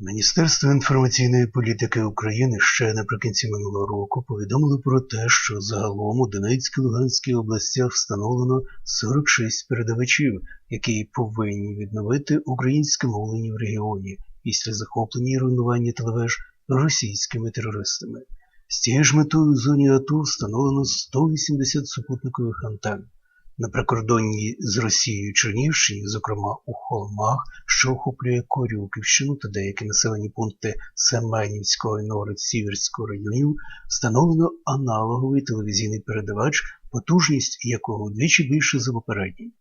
Міністерство інформаційної політики України ще наприкінці минулого року повідомило про те, що загалом у Донецькій Луганській областях встановлено 46 передавачів, які повинні відновити українське мовлення в регіоні після захоплення і руйнування телевеж російськими терористами. З цією ж метою в зоні АТО встановлено 180 супутникових антенн. На прикордонній з Росією Чернівщині, зокрема у Холмах, що охоплює Корюківщину та деякі населені пункти Семенівського і Новгород-Сіверського районів, встановлено аналоговий телевізійний передавач, потужність якого вдвічі більше за попередній.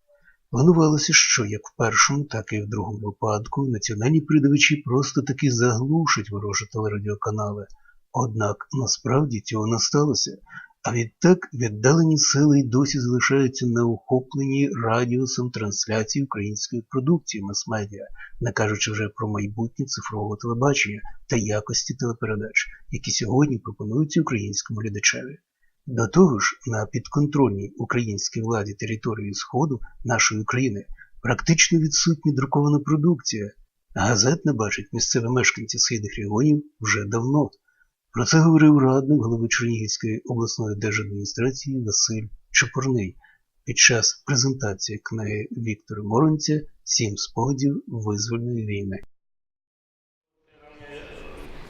Планувалося, що як в першому, так і в другому випадку національні передавачі просто таки заглушать ворожі телерадіоканали. Однак насправді цього не сталося. А відтак віддалені сили й досі залишаються на охопленні радіусом трансляції української продукції мас-медіа, не кажучи вже про майбутнє цифрового телебачення та якості телепередач, які сьогодні пропонуються українському глядачеві. До того ж, на підконтрольній українській владі території Сходу нашої країни практично відсутня друкована продукція. Газет не бачать місцеві мешканці східних регіонів вже давно. Про це говорив радник голови Чернігівської обласної держадміністрації Василь Чепурний під час презентації книги Віктора Моронця Сім спогадів визвольної війни.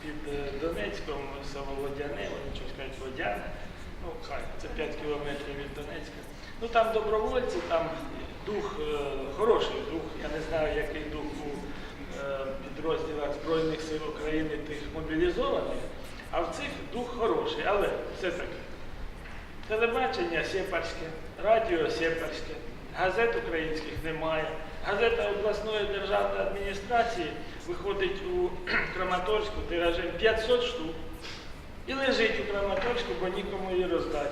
під е, Донецьком, село Водяне, вони щось кажуть Водяне, ну хай, це 5 кілометрів від Донецька. Ну там добровольці, там дух, е, хороший дух, я не знаю, який дух у е, підрозділах Збройних сил України тих мобілізованих, а в цих дух хороший, але все-таки телебачення сепарське, радіо сепарське, газет українських немає. Газета обласної державної адміністрації виходить у Краматорську тиражем 500 штук і лежить у Краматорську, бо нікому її роздати.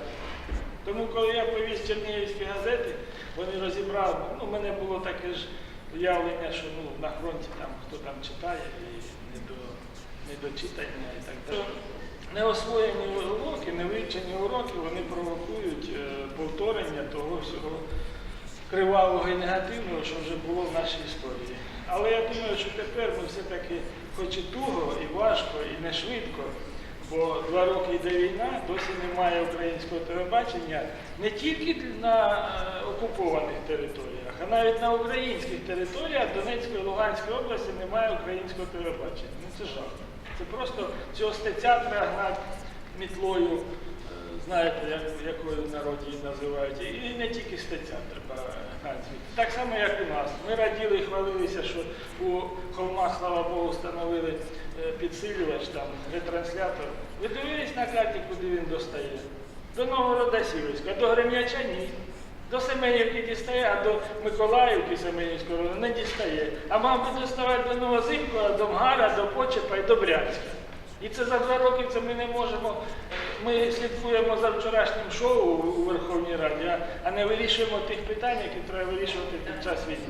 Тому коли я повіз чернігівські газети, вони розібрали, ну, мене було таке ж уявлення, що ну, на фронті там хто там читає і не до недочитання і так далі. Неосвоєні уроки, невивчені уроки, вони провокують е, повторення того всього кривавого і негативного, що вже було в нашій історії. Але я думаю, що тепер ми все-таки, хоч і туго, і важко, і не швидко, бо два роки йде війна, досі немає українського телебачення не тільки на е, окупованих територіях, а навіть на українських територіях Донецької і Луганської області немає українського телебачення. Ну це жах. Це просто цього стеця треба гнати мітлою, е, знаєте, як, якою народі її називають. І не тільки стеця треба гнати. Так само, як у нас. Ми раділи і хвалилися, що у холмах, слава Богу, встановили е, підсилювач, там, ретранслятор. Ви дивились на карті, куди він достає? До Новгорода Сіверська, до Грем'яча ні. До Семенівки дістає, а до Миколаївки Семенівського району не дістає. А мав би доставати до Новозимку, до Мгара, до Почепа і до Брянська. І це за два роки це ми не можемо. Ми слідкуємо за вчорашнім шоу у Верховній Раді, а не вирішуємо тих питань, які треба вирішувати під час війни.